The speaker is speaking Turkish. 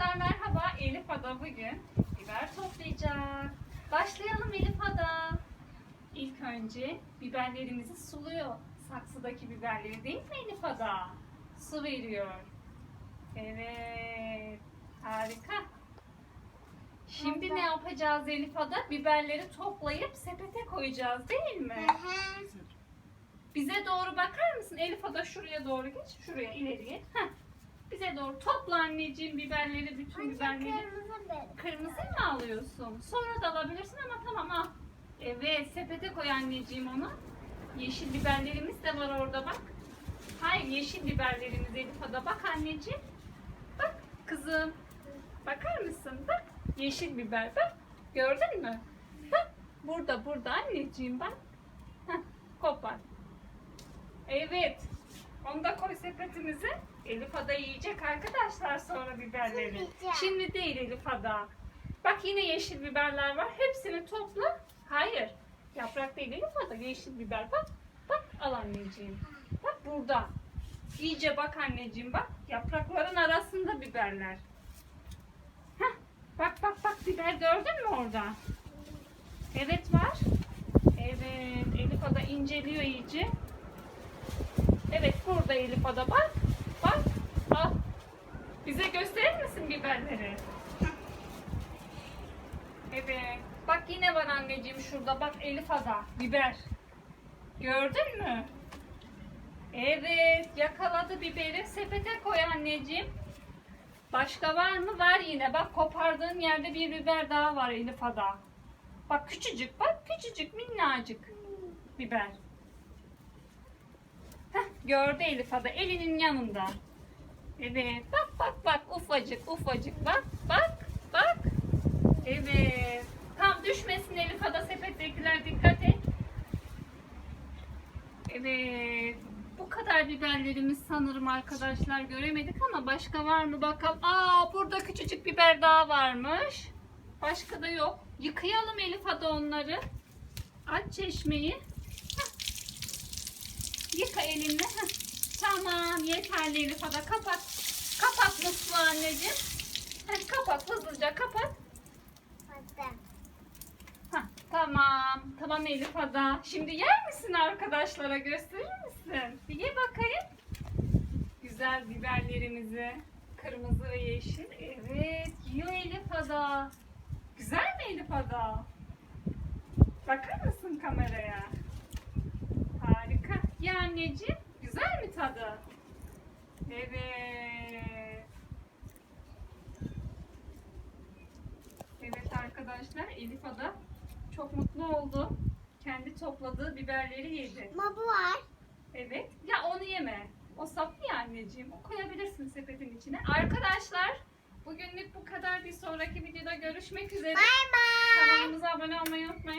Arkadaşlar merhaba. Elif Ada bugün biber toplayacak. Başlayalım Elif Ada. İlk önce biberlerimizi suluyor. Saksıdaki biberleri değil mi Elif Ada? Su veriyor. Evet. Harika. Şimdi ne yapacağız Elif Ada? Biberleri toplayıp sepete koyacağız değil mi? Bize doğru bakar mısın? Elif Ada şuraya doğru geç. Şuraya ileri geç. Heh. Bize doğru topla anneciğim biberleri, bütün biberleri. Kırmızı mı alıyorsun? Sonra da alabilirsin ama tamam al. Evet sepete koy anneciğim onu. Yeşil biberlerimiz de var orada bak. Hayır yeşil biberlerimiz Elif Ada bak anneciğim. Bak kızım. Bakar mısın? Bak yeşil biber bak. Gördün mü? Bak burada burada anneciğim bak. Heh, kopar. Evet. Onu da koy sepetimize. Elif Ada yiyecek arkadaşlar sonra biberleri. Yiyeceğim. Şimdi değil Elif Ada. Bak yine yeşil biberler var. Hepsini topla. Hayır. Yaprak değil Elif Ada. Yeşil biber bak. Bak al anneciğim. Bak burada. İyice bak anneciğim bak. Yaprakların arasında biberler. Heh. Bak bak bak biber gördün mü orada? Evet var. Evet. Elif Ada inceliyor iyice. Burada Elif Ada bak. Bak. Al. Bize gösterir misin biberleri? Evet. Bak yine var anneciğim şurada. Bak Elif Ada. Biber. Gördün mü? Evet. Yakaladı biberi. Sepete koy anneciğim. Başka var mı? Var yine. Bak kopardığın yerde bir biber daha var Elif Ada. Bak küçücük. Bak küçücük minnacık biber. Gördü Elif Ada elinin yanında. Evet bak bak bak ufacık ufacık bak bak bak. Evet. Tam düşmesin Elif Ada sepettekiler dikkat et. Evet. Bu kadar biberlerimiz sanırım arkadaşlar göremedik ama başka var mı bakalım. Aa burada küçücük biber daha varmış. Başka da yok. Yıkayalım Elif Ada onları. Aç çeşmeyi. Yıka elini. Heh. Tamam yeterli Elif Ada kapat. Kapat musluğu anneciğim. Heh, kapat hızlıca kapat. Heh, tamam. Tamam Elif Ada. Şimdi yer misin arkadaşlara gösterir misin? Bir ye bakayım. Güzel biberlerimizi. Kırmızı ve yeşil. Evet yiyor Elif Ada. Güzel mi Elif Ada? Bakar mısın kameraya? Ya anneciğim, güzel mi tadı? Evet. Evet arkadaşlar, Elif Ada çok mutlu oldu. Kendi topladığı biberleri yedi. Ma bu var. Evet. Ya onu yeme. O saplı ya anneciğim. O koyabilirsin sepetin içine. Arkadaşlar, bugünlük bu kadar. Bir sonraki videoda görüşmek üzere. Bye bye. Kanalımıza abone olmayı unutmayın.